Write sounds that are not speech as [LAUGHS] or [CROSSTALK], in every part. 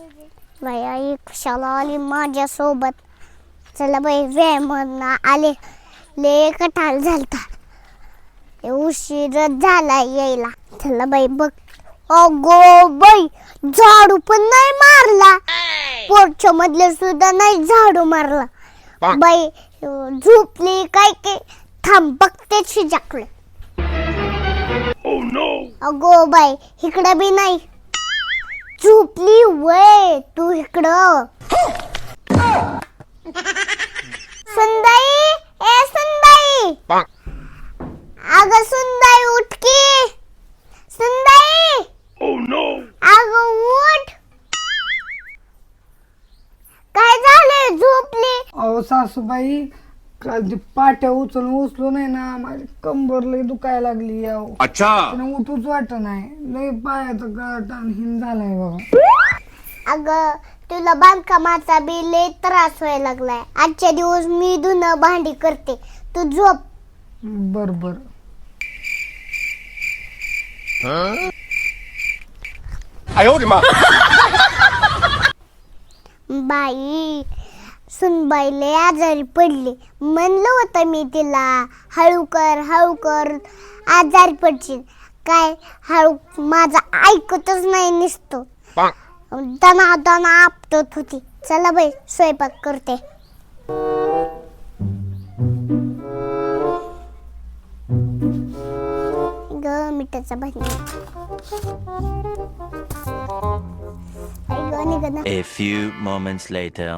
ही कशाला आली माझ्या सोबत चला बाई व्यायाम आले. ले कठाल झालता. उशीरच झाला यायला. चला बाई बघ. अगो बाई झाडू पण नाही मारला. पोरच्या मधले सुद्धा नाही झाडू मारला. बाई झोपली काय काय थांब बघते शिजाकडे अगो बाई इकडे बी नाही. झोपली वय तू इकडं. सुंदाई ए सुंदाई अग सुंदाई उठ की. सुंदाई अग उठ. काय झालंय झोपली? अहो सासूबाई काल ती पाट्या उचलून उचलू नाही ना माझी कंबर लय दुखायला लागली अहो अच्छा. त्यानं उठूच वाटत नाही. लय पायाचं आणि हिन झालाय बघा अग तुला बांधकामाचा बी लय त्रास व्हायला लागलाय. आजच्या दिवस मी धुणं भांडी करते. तू झोप. बर बर बाई सुनबाई लय आजारी पडली. म्हणलं होतं मी तिला हळू कर हळू कर आजारी पडशील. काय हळू माझा ऐकतच नाही निसतो. दना दना आपटत होती. चला बाई स्वयंपाक करते. ग मिठाचा भाजी. A few moments later.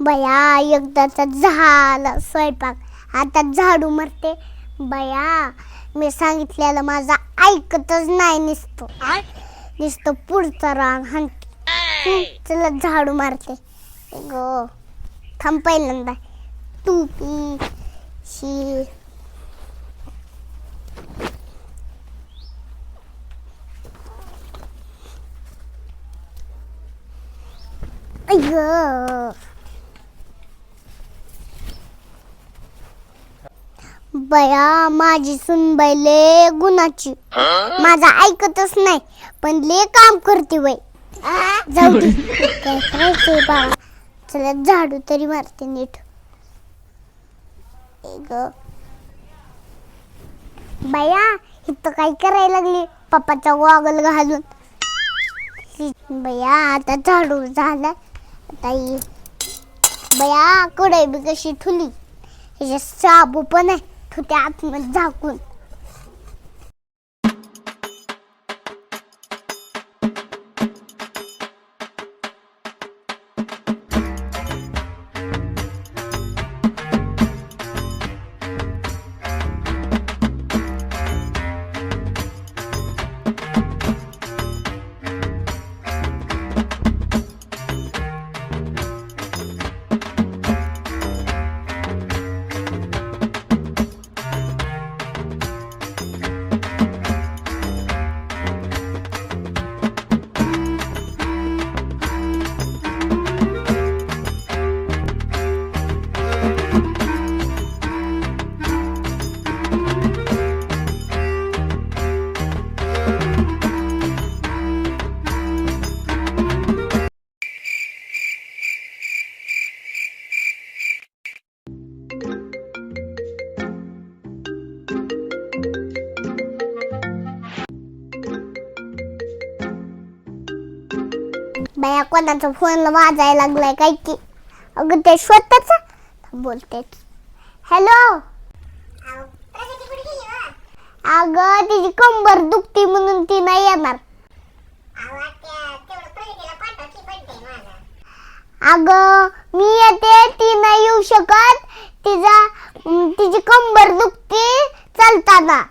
बया एकदाचा झाला स्वयंपाक. आता झाडू मारते. बया मी सांगितलेलं माझा ऐकतच नाही निसतो. निसतो पुढचा रान हंटी चला झाडू मारते. गो थांब पहिल्यांदा. तू पी शी अय्य. बया माझी सुनबाई ले गुणाची. माझा ऐकतच नाही पण ले काम करते बाई. जाऊ दे. [LAUGHS] काय करायचंय बाळा? चला झाडू तरी मारते नीट. ए ग. बया इथं काय करायला लागली? पप्पाचा गॉगल घालून. बया आता झाडू झाला आता ये बया कढई बी कशी ठुली? ह्याच्या साबू पण आहे. तू त्या आतमध्ये झाकून बाया कोणाचा फोन वाजायला लागलाय काय की? अगं ते स्वतःच? बोलते हॅलो अगं तिची कंबर दुखती म्हणून ती नाही येणार. अगं मी येते ती नाही येऊ शकत. तिचा तिची कंबर दुखती चालताना.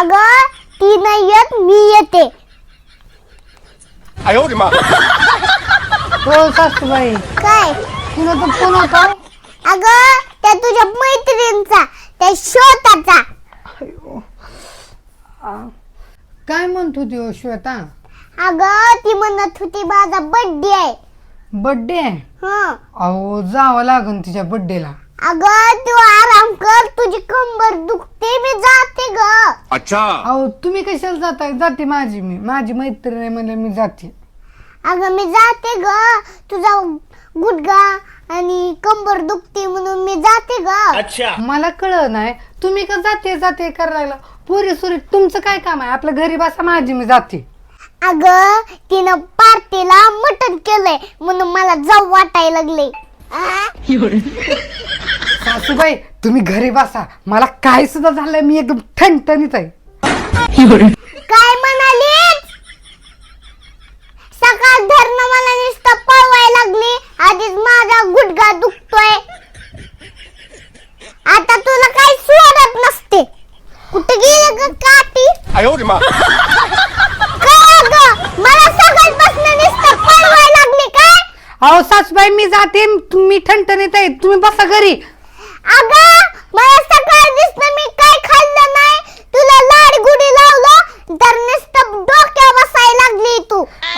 अगं ती नाही येत मी येते. हो सासूबाई. काय? तुला तो फोन होता. अगं त्या तुझ्या मैत्रिणीचा त्या शोताचा काय म्हणत होती हो श्वेता? अगं ती म्हणत होती माझा बर्थडे आहे. बर्थडे हं. अहो जावं लागन तिच्या बर्थडेला अगं तू आराम कर तुझी कंबर दुखते मी जाते अच्छा. अहो तुम्ही कशाला जाताय? जाते माझी मी. माझी मैत्रीण आहे म्हणजे मी जाते. अगं मी जाते ग. तुझा गुडगा आणि कंबर दुखते म्हणून मी जाते ग. मला कळ नाही. तुम्ही का जाते जाते करायला पुरी सुरी तुमचं काय काम आहे? आपल्या घरी बसा माझी मी जाते. अगं तिनं पार्टीला मटण केलंय म्हणून मला जाऊ वाटायला लागले. सासूबाई तुम्ही घरी बसा. मला काय सुद्धा झालंय मी एकदम ठणठणीत आहे. काय म्हणाली सकाळ धरण मला नुसतं पळवाय लागली. आधीच माझा गुडघा दुखतोय. आता तुला काय सुरत नसते. कुठे गेले ग काटी काय अगं? मला अहो सासूबाई मी जाते मी ठणठणीत आहे. तुम्ही बसा घरी.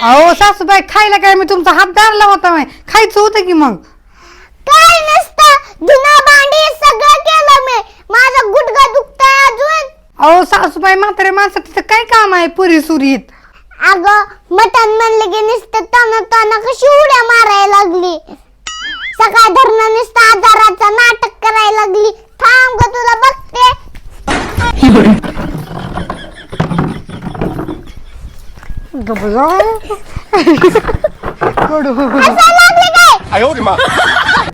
अहो सासूबाई खायला काय? मी तुमचा हात धरला होता माय खायचं होतं की मग? काय नसतं? धुना भांडी सगळं केलं मी. माझा गुडघा दुखतोय अजून. अहो सासूबाई म्हातारे माणसं तिथं काय काम आहे पुरी सुरीत अगं मटण म्हणलं की नुसतं ताना ताना कशी उड्या मारायला लागली. सकाळ धरणं नुसतं आजाराचं नाटक करायला लागली थांब ग तुला बघते [LAUGHS] कडू हसायला लागली काय 哎呦我的妈！